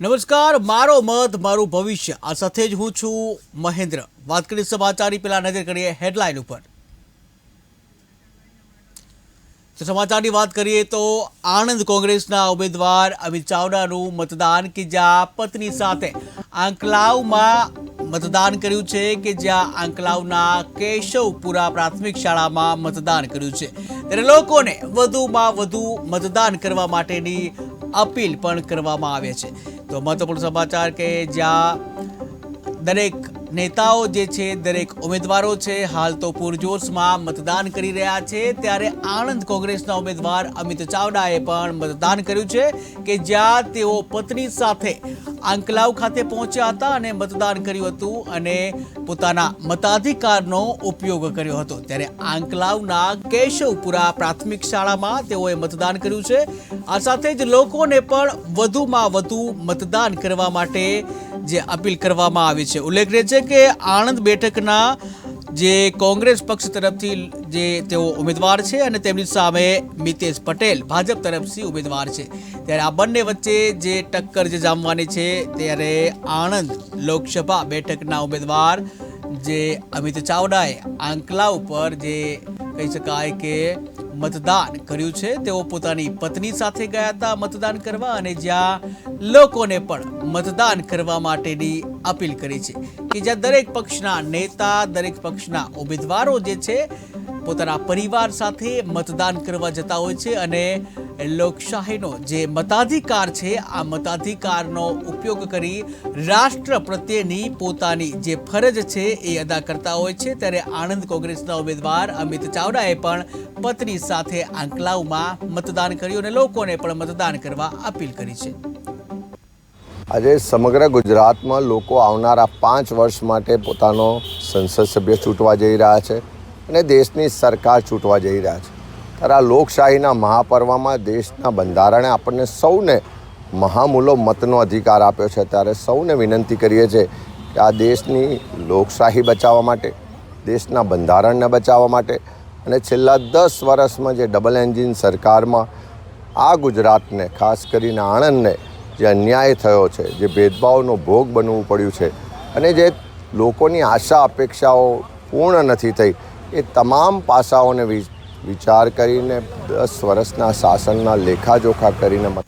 નમસ્કાર, મારો મત, મારું ભવિષ્ય. આ સાથે જ હું છું મહેન્દ્ર. વાત કરીએ સમાચારની, પહેલાં નજર કરીએ હેડલાઇન ઉપર. તો સમાચારની વાત કરીએ તો આણંદ કોંગ્રેસના ઉમેદવાર અમિત ચાવડાનું મતદાન કે જ્યાં પત્ની સાથે આંકલાવમાં મતદાન કર્યું છે કે જ્યાં આંકલાવના કેશવપુરા પ્રાથમિક શાળામાં મતદાન કર્યું છે. ત્યારે લોકોને વધુમાં વધુ મતદાન કરવા માટેની અપીલ પણ કરવામાં આવે છે. તો મહત્વપૂર્ણ સમાચાર કે જ્યાં દરેક નેતાઓ જે છે, દરેક ઉમેદવારો છે, હાલ તો પૂરજોશમાં મતદાન કરી રહ્યા છે. ત્યારે આણંદ કોંગ્રેસના ઉમેદવાર અમિત ચાવડાએ પણ મતદાન કર્યું છે કે જ્યાં તેઓ પત્ની સાથે આંકલાવ ખાતે પહોંચ્યા હતા અને મતદાન કર્યું હતું અને પોતાના મતાધિકારનો ઉપયોગ કર્યો હતો. ત્યારે આંકલાવના કેશવપુરા પ્રાથમિક શાળામાં તેઓએ મતદાન કર્યું છે. આ સાથે જ લોકોને પણ વધુમાં વધુ મતદાન કરવા માટે જે અપીલ કરવામાં આવી છે. ઉલ્લેખનીય છે કે આણંદ બેઠકના જે કોંગ્રેસ પક્ષ તરફથી જે તેઓ ઉમેદવાર છે અને તેમની સામે મિતેશ પટેલ ભાજપ તરફથી ઉમેદવાર છે. ત્યારે આ બંને વચ્ચે જે ટક્કર જે જામવાની છે ત્યારે આણંદ લોકસભા બેઠકના ઉમેદવાર જે અમિત ચાવડાએ આંકલા ઉપર જે કહી શકાય કે મતદાન કર્યું છે. તેઓ પોતાની પત્ની સાથે ગયા હતા મતદાન કરવા અને જ્યાં લોકોને પણ મતદાન કરવા માટેની અપીલ કરી છે કે જ્યાં દરેક પક્ષના નેતા, દરેક પક્ષના ઉમેદવારો જે છે, પોતાના પરિવાર સાથે મતદાન કરવા જતા હોય છે અને લોકશાહીનો જે મતાધિકાર છે, આ મતાધિકારનો ઉપયોગ કરી રાષ્ટ્ર પ્રત્યેની પોતાની જે ફરજ છે એ અદા કરતા હોય છે. ત્યારે આણંદ કોંગ્રેસના ઉમેદવાર અમિત ચાવડાએ પણ પત્ની સાથે આંકલાવમાં મતદાન કર્યું અને લોકોને પણ મતદાન કરવા અપીલ કરી છે. આજે સમગ્ર ગુજરાતમાં લોકો આવનારા પાંચ વર્ષ માટે પોતાનો સંસદ સભ્ય ચૂંટવા જઈ રહ્યા છે અને દેશની સરકાર ચૂંટવા જઈ રહ્યા છે. ત્યારે આ લોકશાહીના મહાપર્વમાં દેશના બંધારણે આપણને સૌને મહામૂલો મતનો અધિકાર આપ્યો છે. ત્યારે સૌને વિનંતી કરીએ છીએ કે આ દેશની લોકશાહી બચાવવા માટે, દેશના બંધારણને બચાવવા માટે અને છેલ્લા દસ વર્ષમાં જે ડબલ એન્જિન સરકારમાં આ ગુજરાતને, ખાસ કરીને આણંદને જે અન્યાય થયો છે, જે ભેદભાવનો ભોગ બનવું પડ્યું છે અને જે લોકોની આશા અપેક્ષાઓ પૂર્ણ નથી થઈ, એ તમામ પાસાઓને વિચાર કરીને દસ વર્ષના શાસનના લેખાજોખા કરીને